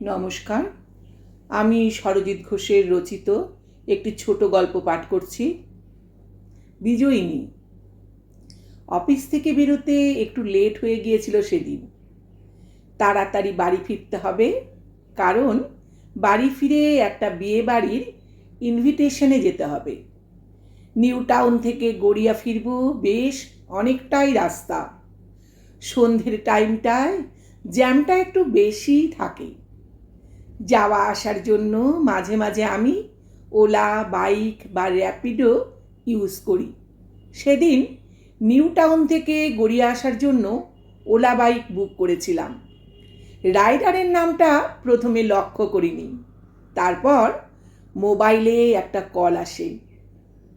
নমস্কার। আমি সরজিৎ ঘোষের রচিত একটি ছোট গল্প পাঠ করছি। বিজয়িনী। অফিস থেকে বেরোতে একটু লেট হয়ে গিয়েছিল সেদিন। তাড়াতাড়ি বাড়ি ফিরতে হবে, কারণ বাড়ি ফিরে একটা বিয়ে বাড়ির ইনভিটেশনে যেতে হবে। নিউ টাউন থেকে গড়িয়া ফিরব বেশ অনেকটাই রাস্তা। সন্ধ্যের টাইমটায় জ্যামটা একটু বেশি থাকে। যাওয়া আসার জন্য মাঝে মাঝে আমি ওলা, বাইক বা র্যাপিডো ইউজ করি। সেদিন নিউ টাউন থেকে গড়িয়ে আসার জন্য ওলা বাইক বুক করেছিলাম। রাইডারের নামটা প্রথমে লক্ষ্য করিনি। তারপর মোবাইলে একটা কল আসে।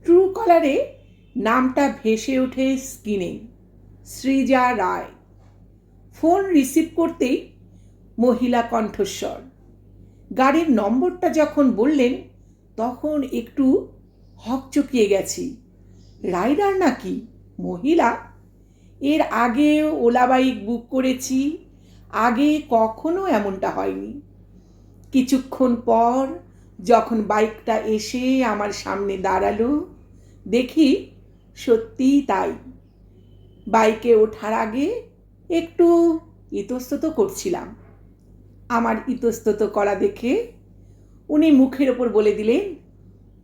ট্রু কলারে নামটা ভেসে ওঠে স্ক্রিনে, সৃজা রায়। ফোন রিসিভ করতেই মহিলা কণ্ঠস্বর। গাড়ির নম্বরটা যখন বললেন, তখন একটু হকচকিয়ে গেছি। রাইডার নাকি? মহিলা? এর আগে ওলা বাইক বুক করেছি, আগে কখনো এমনটা হয়নি। কিছুক্ষণ পর যখন বাইকটা এসে আমার সামনে দাঁড়াল, দেখি সত্যিই তাই। বাইকে ওঠার আগে একটু ইতস্তত করছিলাম। আমার ইতস্তত করা দেখে উনি মুখের ওপর বলে দিলেন,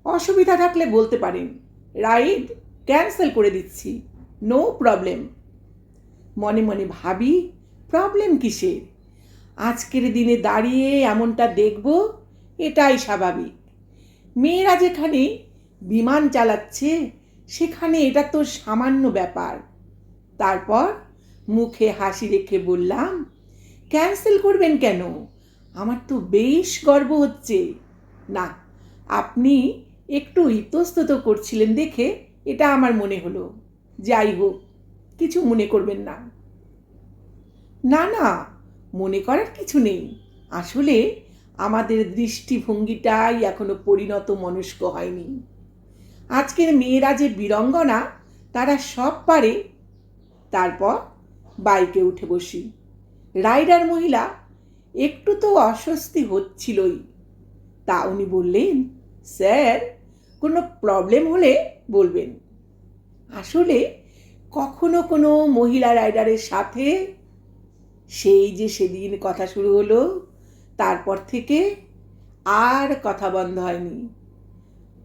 অসুবিধা থাকলে বলতে পারেন। রাইড ক্যান্সেল করে দিচ্ছি। No problem. মনে মনে ভাবি, প্রবলেম কিসের আজকের দিনে দাঁড়িয়ে এমনটা দেখব, এটাই স্বাভাবিক। মেয়েরা যেখানে বিমান চালাচ্ছে, সেখানে এটা তো সামান্য ব্যাপার। তারপর মুখে হাসি রেখে বললাম ক্যান্সেল করবেন কেন? আমার তো বেশ গর্ব হচ্ছে। না, আপনি একটু ইতস্তত করছিলেন দেখে এটা আমার মনে হলো। যাই হোক, কিছু মনে করবেন না। না না, মনে করার কিছু নেই। আসলে আমাদের দৃষ্টিভঙ্গিটাই এখনও পরিণত মনস্ক হয়নি। আজকের মেয়েরা যে বীরঙ্গনা, তারা সব পারে। তারপর বাইকে উঠে বসি। রাইডার মহিলা, একটু তো অস্বস্তি হচ্ছিলই। তা উনি বললেন, স্যার, কোনো প্রবলেম হলে বলবেন। আসলে কখনো কোনো মহিলা রাইডারের সাথে সেই যে সেদিন কথা শুরু হলো, তারপর থেকে আর কথা বন্ধ হয়নি।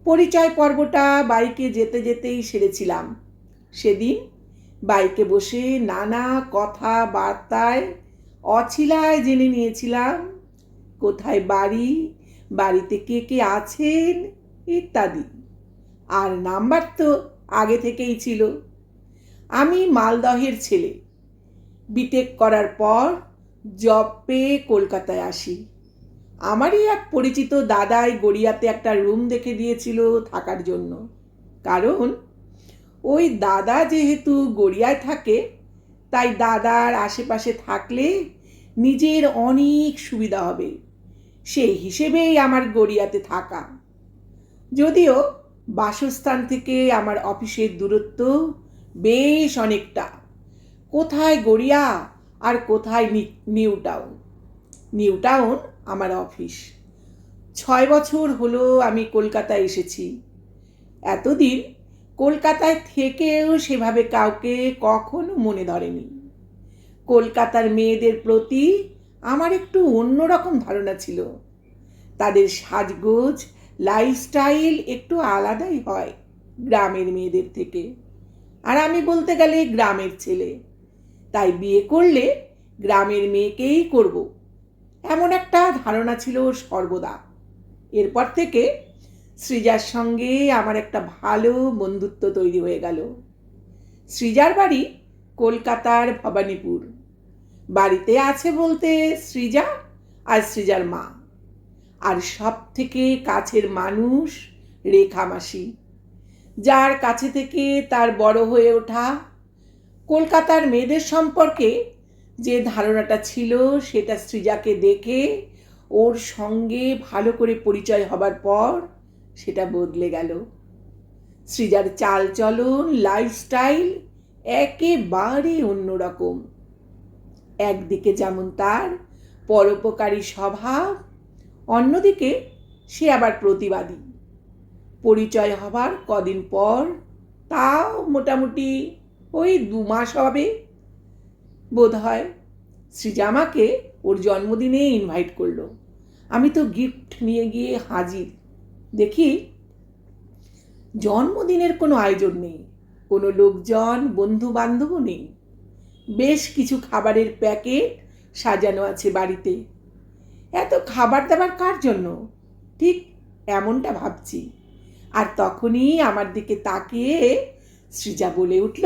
পরিচয় পর্বটা বাইকে যেতে যেতেই সেরেছিলাম। সেদিন বাইকে বসে নানা কথা বার্তায় অছিলায় জেনে নিয়েছিলাম কোথায় বাড়ি, বাড়িতে কে কে আছেন ইত্যাদি। আর নাম্বার তো আগে থেকেই ছিল। আমি মালদহের ছেলে। বিটেক করার পর জব পেয়ে কলকাতায় আসি। আমারই এক পরিচিত দাদাই গড়িয়াতে একটা রুম দেখে দিয়েছিল থাকার জন্য। কারণ ওই দাদা যেহেতু গড়িয়ায় থাকে, তাই দাদার আশেপাশে থাকলে নিজের অনেক সুবিধা হবে। সেই হিসেবেই আমার গড়িয়াতে থাকা। যদিও বাসস্থান থেকে আমার অফিসের দূরত্ব বেশ অনেকটা। কোথায় গড়িয়া আর কোথায় নিউ টাউন? নিউ টাউন আমার অফিস। ছয় বছর হলো আমি কলকাতায় এসেছি। এতদিন কলকাতায় থেকেও সেভাবে কাউকে কখনো মনে ধরেনি। কলকাতার মেয়েদের প্রতি আমার একটু অন্যরকম ধারণা ছিল। তাদের সাজগোজ লাইফস্টাইল একটু আলাদাই হয় গ্রামের মেয়েদের থেকে। আর আমি বলতে গেলে গ্রামের ছেলে। তাই বিয়ে করলে গ্রামের মেয়েকেই করব। এমন একটা ধারণা ছিল সর্বদা। এরপর থেকে সৃজার সঙ্গে আমার একটা ভালো বন্ধুত্ব তৈরি হয়ে গেল। সৃজার বাড়ি কলকাতার ভবানীপুর। বাড়িতে আছে বলতে সৃজা আর সৃজার মা। আর সব থেকে কাছের মানুষ রেখা মাসি। যার কাছে থেকে তার বড় হয়ে ওঠা কলকাতার মেয়েদের সম্পর্কে যে ধারণাটা ছিল, সেটা সৃজাকে দেখে ওর সঙ্গে ভালো করে পরিচয় হবার পর সেটা বদলে গেল। সৃজার চালচলন লাইফস্টাইল একেবারে অন্যরকম। একদিকে যেমন তার পরোপকারী স্বভাব, অন্যদিকে সে আবার প্রতিবাদী। পরিচয় হবার কদিন পর তাও মোটামুটি ওই দু মাস হবে। বোধ হয় আমাকে ওর জন্মদিনে ইনভাইট করল। আমি তো গিফট নিয়ে গিয়ে হাজির। দেখি জন্মদিনের কোনো আয়োজন নেই। কোনো লোকজন বন্ধু বান্ধবও নেই। বেশ কিছু খাবারের প্যাকেট সাজানো আছে বাড়িতে। এত খাবার দাবার কার জন্য? ঠিক এমনটা ভাবছি। আর তখনই আমার দিকে তাকিয়ে সৃজা বলে উঠল,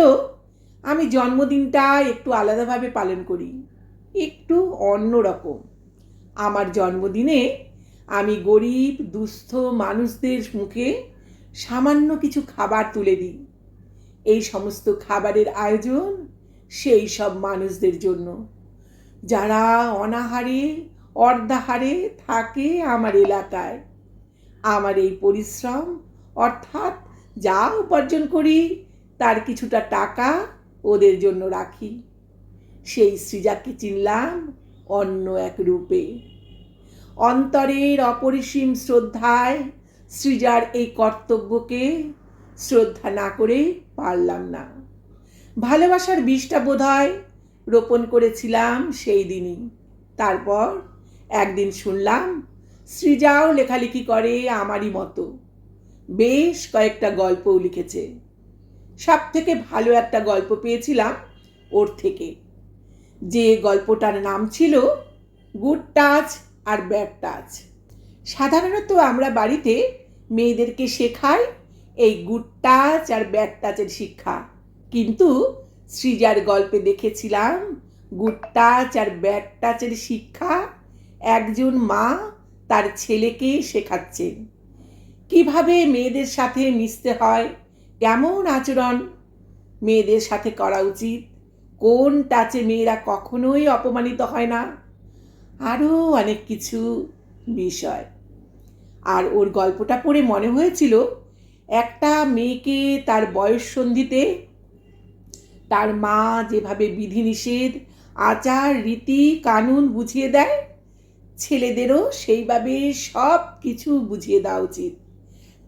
আমি জন্মদিনটা একটু আলাদাভাবে পালন করি, একটু অন্যরকম আমার জন্মদিনে আমি গরিব, দুস্থ মানুষদের মুখে সামান্য কিছু খাবার তুলে দিই। এই সমস্ত খাবারের আয়োজন সেই সব মানুষদের জন্য। যারা অনাহারে, অর্ধাহারে থাকে আমার এলাকায়। আমার এই পরিশ্রম, অর্থাৎ যা উপার্জন করি, তার কিছুটা টাকা ওদের জন্য রাখি। সেই সৃজাকে চিনলাম অন্য এক রূপে। অন্তরের অপরিসীম শ্রদ্ধায় সৃজার এই কর্তব্যকে শ্রদ্ধা না করে পারলাম না। ভালোবাসার বীজটা বোধহয় রোপণ করেছিলাম সেই দিনই। তারপর একদিন শুনলাম সৃজাও লেখালেখি করে আমারই মতো। বেশ কয়েকটা গল্পও লিখেছে। সব থেকে ভালো একটা গল্প পেয়েছিলাম ওর থেকে। যে গল্পটার নাম ছিল গুড টাচ আর ব্যাড টাচ। সাধারণত আমরা বাড়িতে মেয়েদেরকে শেখাই এই গুড টাচ আর ব্যাড টাচের শিক্ষা। কিন্তু সৃজার গল্পে দেখেছিলাম গুড টাচ আর ব্যাড টাচের শিক্ষা, একজন মা তার ছেলেকে শেখাচ্ছেন। কীভাবে মেয়েদের সাথে মিশতে হয়, কেমন আচরণ? মেয়েদের সাথে করা উচিত, কোন টাচে মেয়েরা কখনোই অপমানিত হয় না। আরও অনেক কিছু বিষয়। আর ওর গল্পটা পড়ে মনে হয়েছিল, একটা মেয়েকে তার বয়স সন্ধিতে তার মা যেভাবে বিধিনিষেধ, আচার, রীতি, কানুন বুঝিয়ে দেয়, ছেলেদেরও সেইভাবে সব কিছু বুঝিয়ে দেওয়া উচিত।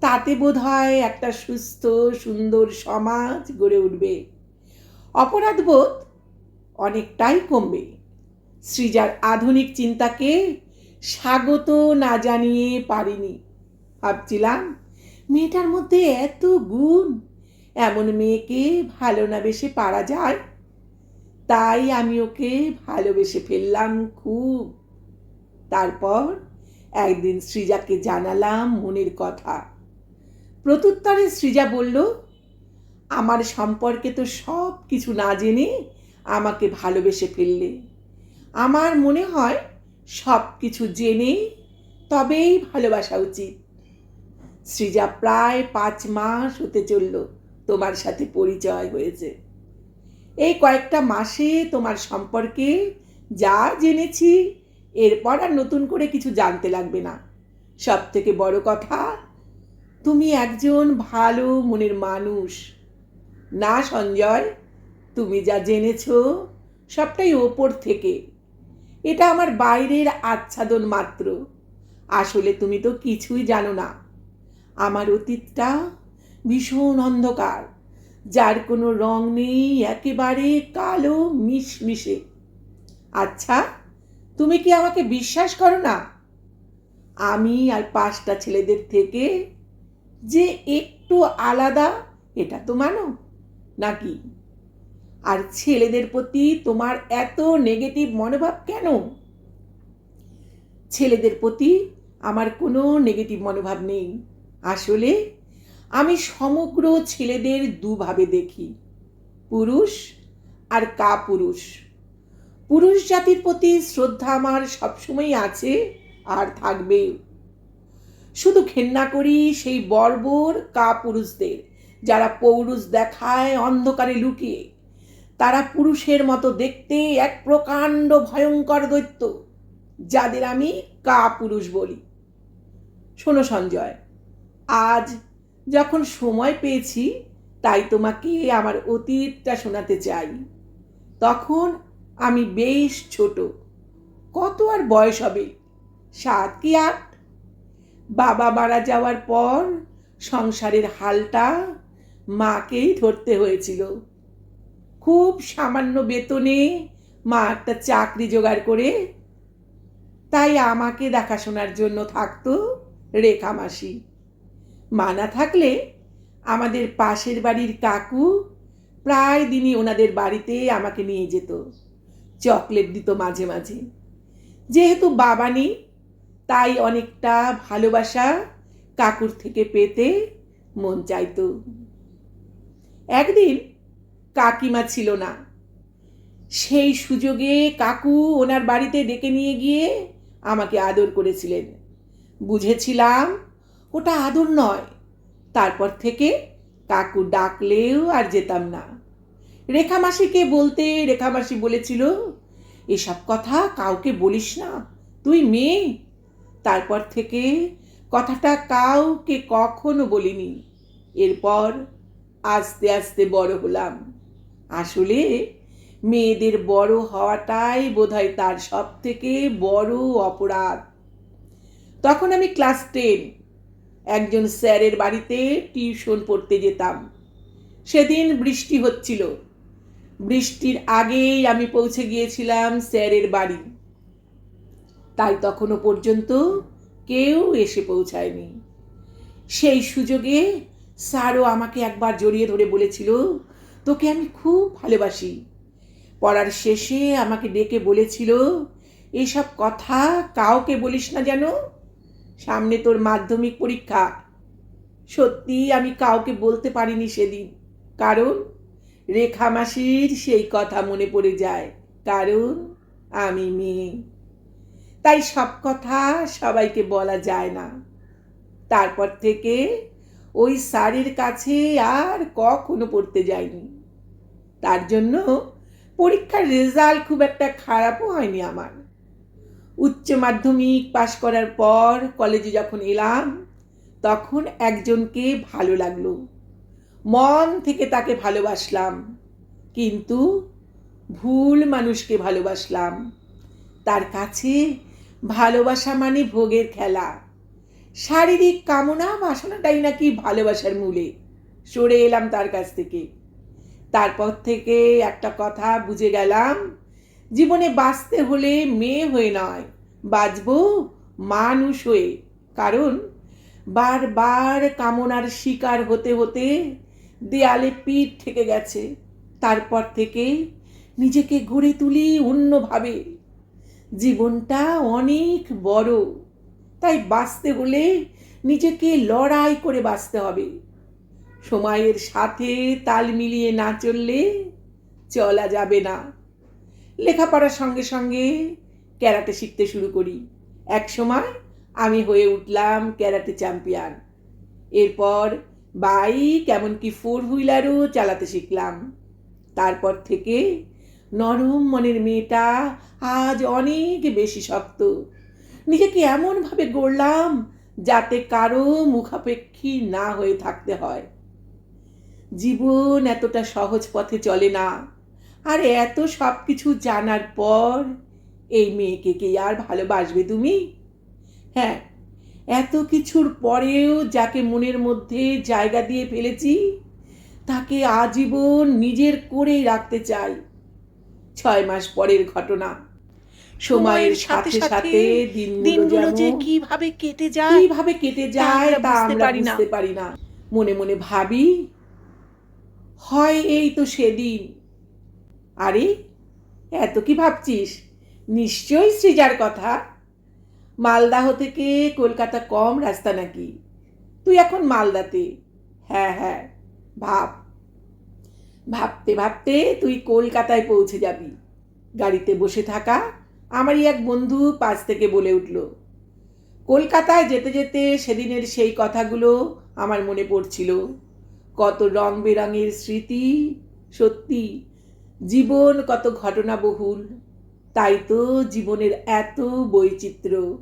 তাতে বোধ হয় একটা সুস্থ, সুন্দর সমাজ গড়ে উঠবে। অপরাধবোধ অনেকটাই কমবে। সৃজার আধুনিক চিন্তাকে স্বাগত না জানিয়ে পারিনি, ভাবছিলাম। মেয়েটার মধ্যে এত গুণ এমন মেয়েকে ভালো না বেশে পারা যায়। তাই আমি ওকে ভালোবেসে ফেললাম খুব। তারপর একদিন সৃজাকে জানালাম মনের কথা। প্রত্যুত্তরে সৃজা বলল, আমার সম্পর্কে তো সব কিছু না জেনে আমাকে ভালোবেসে ফেললে। আমার মনে হয় সব কিছু জেনে তবেই ভালোবাসা উচিত। সৃজা প্রায় পাঁচ মাস হতে চলল। তোমার সাথে পরিচয় হয়েছে। এই কয়েকটা মাসে তোমার সম্পর্কে যা জেনেছি, এরপর আর নতুন করে কিছু জানতে লাগবে না। সব থেকে বড় কথা, তুমি একজন ভালো মনের মানুষ। না সঞ্জয়, তুমি যা জেনেছ, সবটাই ওপর থেকে। এটা আমার বাইরের আচ্ছাদন মাত্র। আসলে তুমি তো কিছুই জানো না। আমার অতীতটা ভীষণ অন্ধকার, যার কোনো রং নেই, একেবারে কালো মিশমিশে। আচ্ছা তুমি কি আমাকে বিশ্বাস করো না? আমি আর পাঁচটা ছেলেদের থেকে যে একটু আলাদা, এটা তো মানো, নাকি? আর ছেলেদের প্রতি তোমার এত নেগেটিভ মনোভাব কেন? ছেলেদের প্রতি আমার কোনো নেগেটিভ মনোভাব নেই। আসলে আমি সমগ্র ছেলেদের দুভাবে দেখি। পুরুষ আর কা পুরুষ পুরুষ জাতির প্রতি শ্রদ্ধা আমার সবসময় আছে আর থাকবে। শুধু ঘেন্না করি সেই বর্বর কা পুরুষদের যারা পৌরুষ দেখায় অন্ধকারে লুকিয়ে। তারা পুরুষের মতো দেখতে এক প্রকাণ্ড ভয়ঙ্কর দৈত্য, যাদের আমি কা পুরুষ বলি। শোনো সঞ্জয়, আজ যখন সময় পেয়েছি, তাই তোমাকে আমার অতীতটা শোনাতে চাই। তখন আমি বেশ ছোট। কত আর বয়স হবে? সাত কি আট? বাবা মারা যাওয়ার পর সংসারের হালটা মাকেই ধরতে হয়েছিল। খুব সামান্য বেতনে মা একটা চাকরি জোগাড় করে, তাই আমাকে দেখাশোনার জন্য থাকতো রেখা মাসি। মা না থাকলে আমাদের পাশের বাড়ির কাকু প্রায় দিনই ওনাদের বাড়িতে আমাকে নিয়ে যেত। চকলেট দিত মাঝে মাঝে। যেহেতু বাবা নেই, তাই অনেকটা ভালোবাসা কাকুর থেকে পেতে মন চাইতো। একদিন কাকিমা ছিল না। সেই সুযোগে কাকু ওনার বাড়িতে ডেকে নিয়ে গিয়ে আমাকে আদর করেছিলেন। বুঝেছিলাম ওটা আদর নয়। তারপর থেকে কাকু ডাকলেও আর যেতাম না। রেখামাসিকে বলতে রেখামাসি বলেছিল, এসব কথা কাউকে বলিস না, তুই মেয়ে। তারপর থেকে কথাটা কাউকে কখনো বলিনি। এরপর আস্তে আস্তে বড় হলাম। আসলে মেয়েদের বড় হওয়াটাই বোধহয় তার সব থেকে বড় অপরাধ। তখন আমি ক্লাস টেন একজন স্যারের বাড়িতে টিউশন পড়তে যেতাম। সেদিন বৃষ্টি হচ্ছিল। বৃষ্টির আগেই আমি পৌঁছে গিয়েছিলাম স্যারের বাড়ি। তাই তখনও পর্যন্ত কেউ এসে পৌঁছায়নি। সেই সুযোগে স্যারও আমাকে একবার জড়িয়ে ধরে বলেছিল, তোকে আমি খুব ভালোবাসি। পড়ার শেষে আমাকে ডেকে বলেছিল, এসব কথা কাউকে বলিস না যেন। সামনে তোর মাধ্যমিক পরীক্ষা। সত্যি আমি কাউকে বলতে পারিনি সেদিন। কারণ, রেখা মাসির সেই কথা মনে পড়ে যায়। কারণ, আমি মেয়ে। তাই সব কথা সবাইকে বলা যায় না। তারপর থেকে ওই স্যারের কাছে আর কখনো পড়তে যায়নি তার জন্য পরীক্ষার রেজাল্ট খুব একটা খারাপও হয়নি আমার। উচ্চ মাধ্যমিক পাশ করার পর কলেজে যখন এলাম, তখন একজনকে ভালো লাগল। মন থেকে তাকে ভালোবাসলাম, কিন্তু ভুল মানুষকে ভালোবাসলাম। তার কাছে ভালোবাসা মানে ভোগের খেলা। শারীরিক কামনা বাসনাটাই নাকি ভালোবাসার মূলে। সরে এলাম তার কাছ থেকে। তারপর থেকে একটা কথা বুঝে গেলাম জীবনে বাঁচতে হলে মেয়ে হয়ে নয়, বাঁচব মানুষ হয়ে। কারণ বারবার কামনার শিকার হতে হতে দেয়ালে পিঠ থেকে গেছে। তারপর থেকে নিজেকে গড়ে তুলি অন্যভাবে। জীবনটা অনেক বড়, তাই বাঁচতে হলে নিজেকে লড়াই করে বাঁচতে হবে। সময়ের সাথে তাল মিলিয়ে না চললে চলা যাবে না। লেখাপড়ার সঙ্গে সঙ্গে ক্যারাটে শিখতে শুরু করি। এক সময় আমি হয়ে উঠলাম ক্যারাটে চ্যাম্পিয়ন। এরপর বাইক এমনকি ফোর হুইলারও চালাতে শিখলাম। তারপর থেকে নরম মনের মেয়েটা আজ অনেক বেশি শক্ত। নিজেকে এমনভাবে গড়লাম যাতে কারও মুখাপেক্ষী না হয়ে থাকতে হয়। জীবন এতটা সহজ পথে চলে না। আর এত সব কিছু জানার পর এই মেয়েকে কে আর ভালোবাসবে তুমি? হ্যাঁ এত কিছুর পরেও যাকে মনের মধ্যে জায়গা দিয়ে ফেলেছি তাকে আজীবন নিজের করেই রাখতে চাই। ছয় মাস পরের ঘটনা। সময়ের সাথে সাথে দিনগুলো যে কীভাবে কেটে যায় কীভাবে কেটে যায় তা আমরা বুঝতে পারি না। মনে মনে ভাবি হয় এই তো সেদিন। আরে, এত কি ভাবছিস? নিশ্চয়ই সৃজার কথা। মালদাহ থেকে কলকাতা কম রাস্তা নাকি? তুই এখন মালদাতে। হ্যাঁ হ্যাঁ ভাব। ভাবতে ভাবতে তুই কলকাতায় পৌঁছে যাবি। গাড়িতে বসে থাকা আমারই এক বন্ধু পাশ থেকে বলে উঠল, কলকাতায় যেতে যেতে সেদিনের সেই কথাগুলো আমার মনে পড়ছিল। কত রং বেরঙের স্মৃতি, সত্যি জীবন কত ঘটনা বহুল তাই তো জীবনের এত বৈচিত্র্য।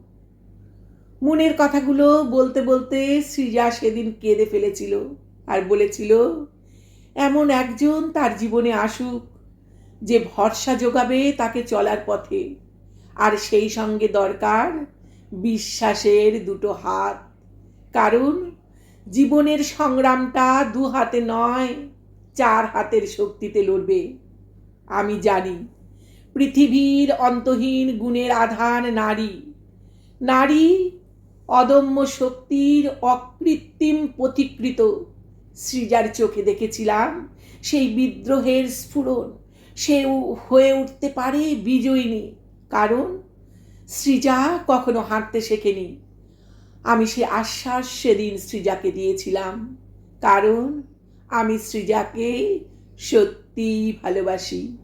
মনের কথাগুলো বলতে বলতে সৃজা সেদিন কেঁদে ফেলেছিল আর বলেছিল, এমন একজন তার জীবনে আসুক যে ভরসা যোগাবে তাকে চলার পথে। আর সেই সঙ্গে দরকার বিশ্বাসের দুটো হাত। কারণ জীবনের সংগ্রামটা দু হাতে নয়, চার হাতের শক্তিতে লড়বে। আমি জানি, পৃথিবীর অন্তহীন গুণের আধান নারী। নারী অদম্য শক্তির অকৃত্রিম পথিকৃত। সৃজার চোখে দেখেছিলাম সেই বিদ্রোহের স্ফুরণ। সে হয়ে উঠতে পারে বিজয়িনী, কারণ সৃজা কখনো হাঁটতে শেখেনি। আমি সে আশ্বাস সেদিন সৃজাকে দিয়েছিলাম, কারণ আমি সৃজাকে সত্যি ভালোবাসি।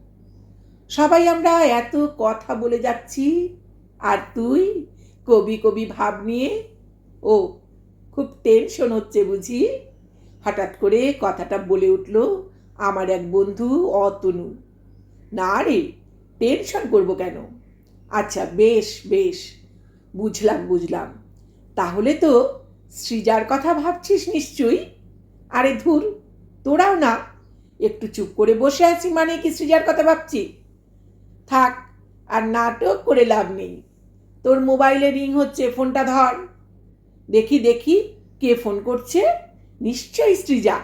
সবাই আমরা এত কথা বলে যাচ্ছি, আর তুই কবি কবি ভাব নিয়ে, ও খুব টেনশন হচ্ছে বুঝি? হঠাৎ করে কথাটা বলে উঠল আমার এক বন্ধু অতনু। না রে টেনশন করব কেন? আচ্ছা বেশ বেশ, বুঝলাম বুঝলাম। তাহলে তো সৃজার কথা ভাবছিস নিশ্চয়ই? আরে ধুর, তোরাও না একটু চুপ করে বসে আছি মানে কি সৃজার কথা ভাবছি? থাক, আর নাটক করে লাভ নেই। তোর মোবাইলে রিং হচ্ছে, ফোনটা ধর। দেখি দেখি কে ফোন করছে। নিশ্চয়ই সৃজা।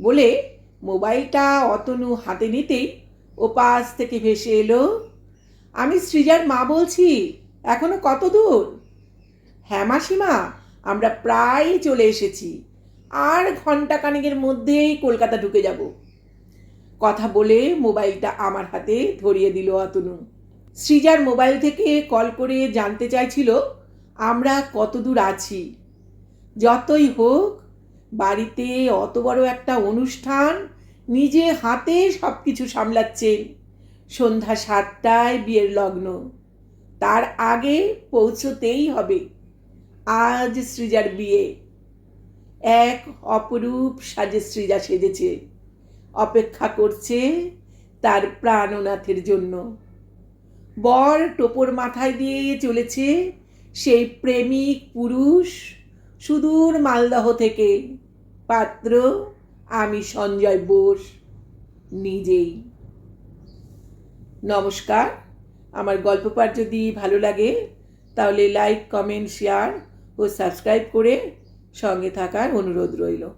বলে মোবাইলটা অতনু হাতে নিতেই ও পাশ থেকে ভেসে এলো। আমি সৃজার মা বলছি, এখনও কত দূর? হ্যাঁ মাসিমা, আমরা প্রায় চলে এসেছি। আর ঘণ্টা খানেকের মধ্যেই কলকাতা ঢুকে যাব। কথা বলে মোবাইলটা আমার হাতে ধরিয়ে দিল অতনু। সৃজার মোবাইল থেকে কল করে জানতে চাইছিল, আমরা কত দূর আছি? যতই হোক, বাড়িতে অত বড় একটা অনুষ্ঠান নিজে হাতে সব কিছু সামলাচ্ছেন সন্ধ্যা সাতটায় বিয়ের লগ্ন। তার আগে পৌঁছতেই হবে। আজ সৃজার বিয়ে। এক অপরূপ সাজে সৃজা সেজেছে। অপেক্ষা করছে তার প্রাণনাথের জন্য। বর টোপর মাথায় দিয়ে চলেছে সেই প্রেমিক পুরুষ সুদূর মালদহ থেকে। পাত্র, আমি সঞ্জয় বোস, নিজেই। নমস্কার। আমার গল্প পাঠ যদি ভালো লাগে, তাহলে লাইক, কমেন্ট, শেয়ার ও সাবস্ক্রাইব করে সঙ্গে থাকার অনুরোধ রইল।